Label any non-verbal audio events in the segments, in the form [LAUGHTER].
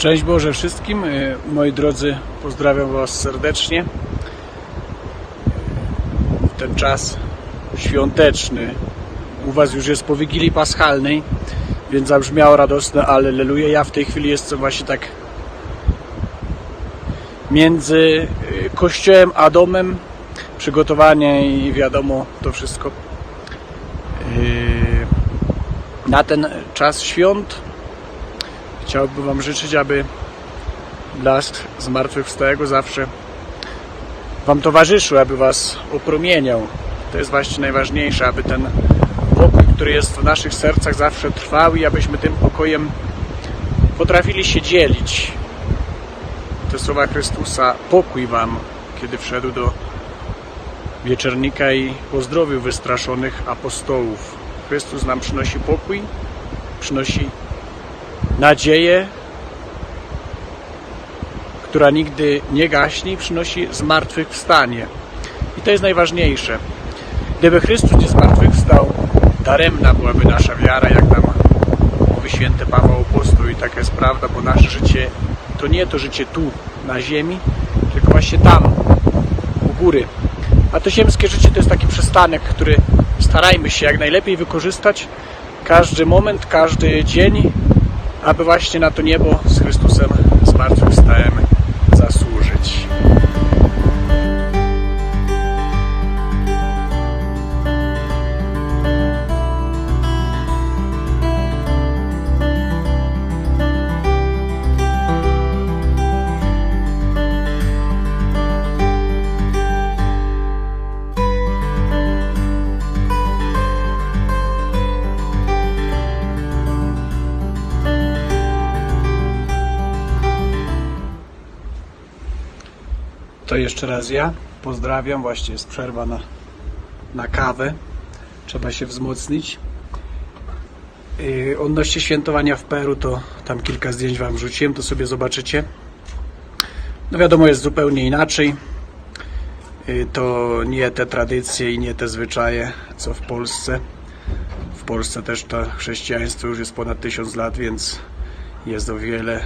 Szczęść Boże wszystkim. Y, Moi drodzy, pozdrawiam Was serdecznie. W ten czas świąteczny. U Was już jest po Wigilii Paschalnej, więc zabrzmiało radosne Alleluja. Ja w tej chwili jestem właśnie tak między y, kościołem a domem. Przygotowanie i wiadomo to wszystko na ten czas świąt. Chciałbym Wam życzyć, aby blask zmartwychwstałego zawsze Wam towarzyszył, aby Was opromieniał. To jest właśnie najważniejsze, aby ten pokój, który jest w naszych sercach zawsze trwał i abyśmy tym pokojem potrafili się dzielić. Te słowa Chrystusa, pokój Wam, kiedy wszedł do wieczernika i pozdrowił wystraszonych apostołów. Chrystus nam przynosi pokój, przynosi nadzieję, która nigdy nie gaśnie i przynosi zmartwychwstanie. I to jest najważniejsze. Gdyby Chrystus nie zmartwychwstał, daremna byłaby nasza wiara, jak nam mówi święty Paweł Apostoł i taka jest prawda, bo nasze życie to nie to życie tu, na ziemi, tylko właśnie tam, u góry. A to ziemskie życie to jest taki przystanek, który starajmy się jak najlepiej wykorzystać każdy moment, każdy dzień, aby właśnie na to niebo z Chrystusem zmartwychwstałem To jeszcze raz ja pozdrawiam. Właśnie jest przerwa na, na kawę. Trzeba się wzmocnić. Yy, odnośnie świętowania w Peru, to tam kilka zdjęć Wam wrzuciłem, to sobie zobaczycie. No wiadomo, jest zupełnie inaczej. Yy, To nie te tradycje i nie te zwyczaje, co w Polsce. W Polsce też to chrześcijaństwo już jest ponad tysiąc lat, więc jest o wiele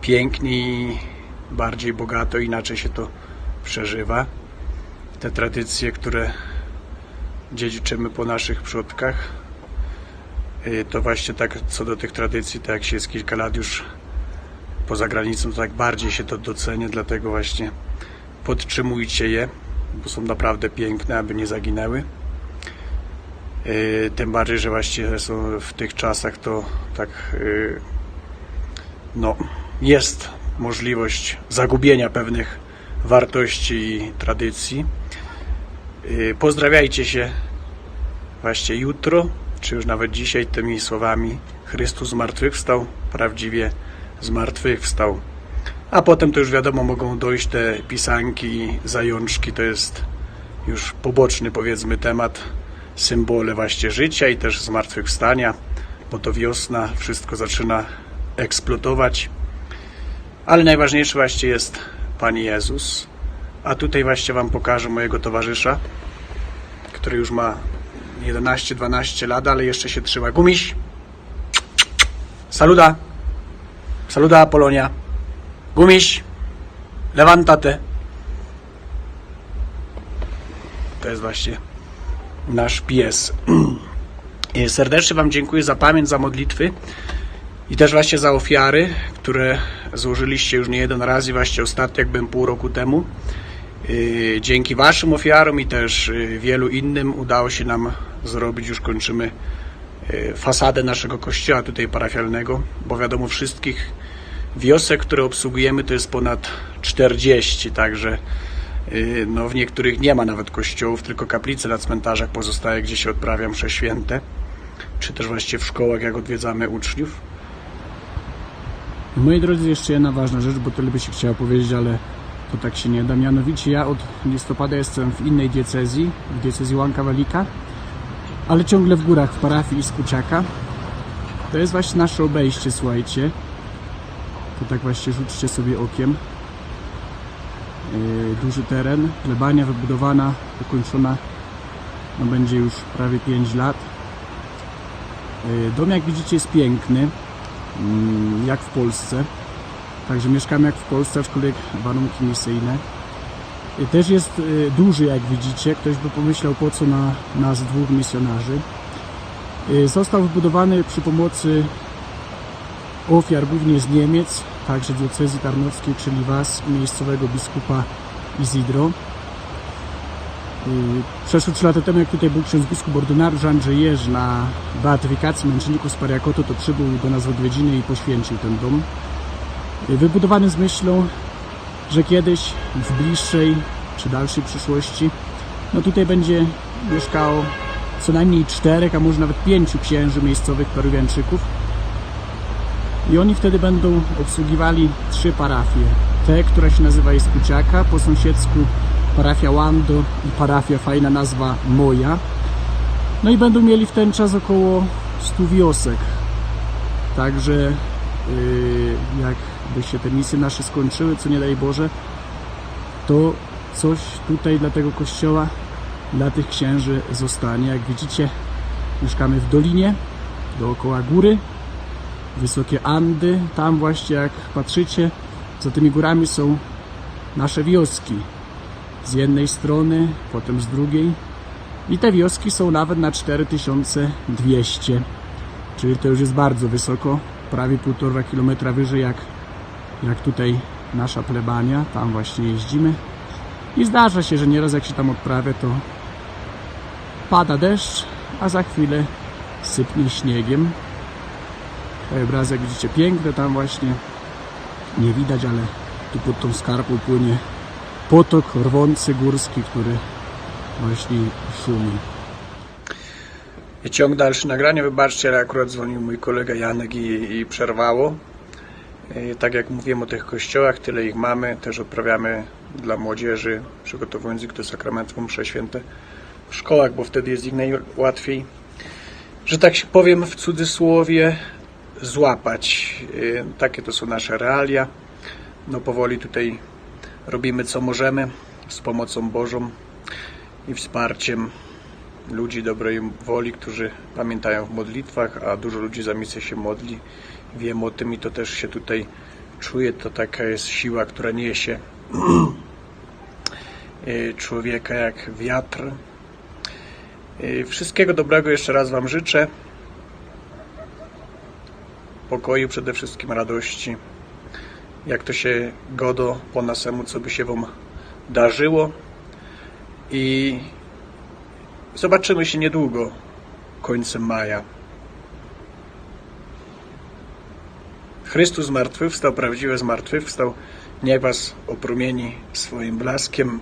piękniej, bardziej bogato, inaczej się to przeżywa. Te tradycje, które dziedziczymy po naszych przodkach, y, to właśnie tak co do tych tradycji, tak jak się jest kilka lat już poza granicą, to tak bardziej się to docenia, dlatego właśnie podtrzymujcie je, bo są naprawdę piękne, aby nie zaginęły. Y, Tym bardziej, że właśnie są w tych czasach to tak y, no, jest możliwość zagubienia pewnych wartości i tradycji. Yy, Pozdrawiajcie się właśnie jutro, czy już nawet dzisiaj tymi słowami Chrystus zmartwychwstał, prawdziwie zmartwychwstał. A potem to już wiadomo mogą dojść te pisanki, zajączki, to jest już poboczny powiedzmy temat, symbole właśnie życia i też zmartwychwstania, bo to wiosna, wszystko zaczyna eksplodować. Ale najważniejszy właśnie jest Pan Jezus. A tutaj właśnie Wam pokażę mojego towarzysza, który już ma 11-12 lat, ale jeszcze się trzyma. Gumiś! Saluda! Saluda Polonia! Gumiś! Levantate! To jest właśnie nasz pies. [CLEARS THROAT] Serdecznie Wam dziękuję za pamięć, za modlitwy. I też właśnie za ofiary, które złożyliście już nie jeden raz i właśnie ostatnio, jak byłem pół roku temu. Yy, Dzięki Waszym ofiarom i też yy, wielu innym udało się nam zrobić, już kończymy yy, fasadę naszego kościoła tutaj parafialnego, bo wiadomo wszystkich wiosek, które obsługujemy to jest ponad 40, także no, w niektórych nie ma nawet kościołów, tylko kaplice na cmentarzach pozostaje, gdzie się odprawia msze święte, czy też właśnie w szkołach, jak odwiedzamy uczniów. Moi drodzy, jeszcze jedna ważna rzecz, bo tyle by się chciało powiedzieć, ale to tak się nie da. Mianowicie ja od listopada jestem w innej diecezji, w diecezji Łanka Welika, ale ciągle w górach, w parafii Iskuczaka. To jest właśnie nasze obejście, słuchajcie. To tak właśnie rzućcie sobie okiem. Yy, duży teren, plebania wybudowana, ukończona, no będzie już prawie 5 lat. Yy, Dom jak widzicie jest piękny, jak w Polsce. Także mieszkamy jak w Polsce, aczkolwiek warunki misyjne. Y, Też jest y, duży, jak widzicie. Ktoś by pomyślał, po co na nas dwóch misjonarzy. Y, Został wybudowany przy pomocy ofiar głównie z Niemiec, także diecezji tarnowskiej, czyli was, miejscowego biskupa Izidro. Y, Przeszło 3 lata temu, jak tutaj był ksiądz biskup ordynariusz Andrzej Jerzy na beatyfikacji męczenników z Pariakoto, to przybył do nas w odwiedziny i poświęcił ten dom. Y, Wybudowany z myślą, że kiedyś w bliższej czy dalszej przyszłości, no tutaj będzie mieszkało co najmniej czterech, a może nawet pięciu księży miejscowych peruwianczyków. I oni wtedy będą obsługiwali trzy parafie. Te, która się nazywa Iskuciaka, po sąsiedzku parafia Łando i parafia, fajna nazwa Moja. No i będą mieli w ten czas około 100 wiosek. Także yy, jakby się te misje nasze skończyły, co nie daj Boże, to coś tutaj dla tego kościoła, dla tych księży zostanie. Jak widzicie, mieszkamy w dolinie, dookoła góry, wysokie Andy. Tam właśnie, jak patrzycie, za tymi górami są nasze wioski. Z jednej strony, potem z drugiej. I te wioski są nawet na 4200. Czyli to już jest bardzo wysoko, prawie 1,5 km wyżej jak, jak tutaj nasza plebania. Tam właśnie jeździmy. I zdarza się, że nieraz jak się tam odprawia, to pada deszcz, a za chwilę sypnie śniegiem. Krajobrazy, jak widzicie, piękne tam właśnie. Nie widać, ale tu pod tą skarpą płynie potok rwący górski, który właśnie szumi. Ciąg dalszy nagrania. Wybaczcie, ale akurat dzwonił mój kolega Janek i, i przerwało. I tak jak mówiłem o tych kościołach, tyle ich mamy. Też odprawiamy dla młodzieży, przygotowując ich do sakramentu msze święte w szkołach, bo wtedy jest ich najłatwiej, że tak się powiem w cudzysłowie, złapać. Y, Takie to są nasze realia. No powoli tutaj robimy co możemy z pomocą Bożą i wsparciem ludzi dobrej woli, którzy pamiętają w modlitwach, a dużo ludzi za misję się modli. Wiem o tym i to też się tutaj czuję. To taka jest siła, która niesie [CLEARS THROAT] y, człowieka jak wiatr. Y, Wszystkiego dobrego jeszcze raz Wam życzę. Pokoju, przede wszystkim radości. Jak to się godo po nasemu, co by się Wam darzyło. I zobaczymy się niedługo, końcem maja. Chrystus zmartwychwstał, prawdziwe zmartwychwstał. Niech Was oprumieni swoim blaskiem.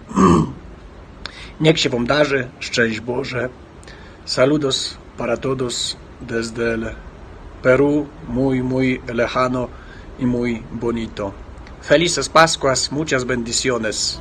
[CLEARS THROAT] Niech się Wam darzy, szczęść Boże. Saludos para todos desde el Perú, muy, muy lejano y muy bonito. Felices Pascuas, muchas bendiciones.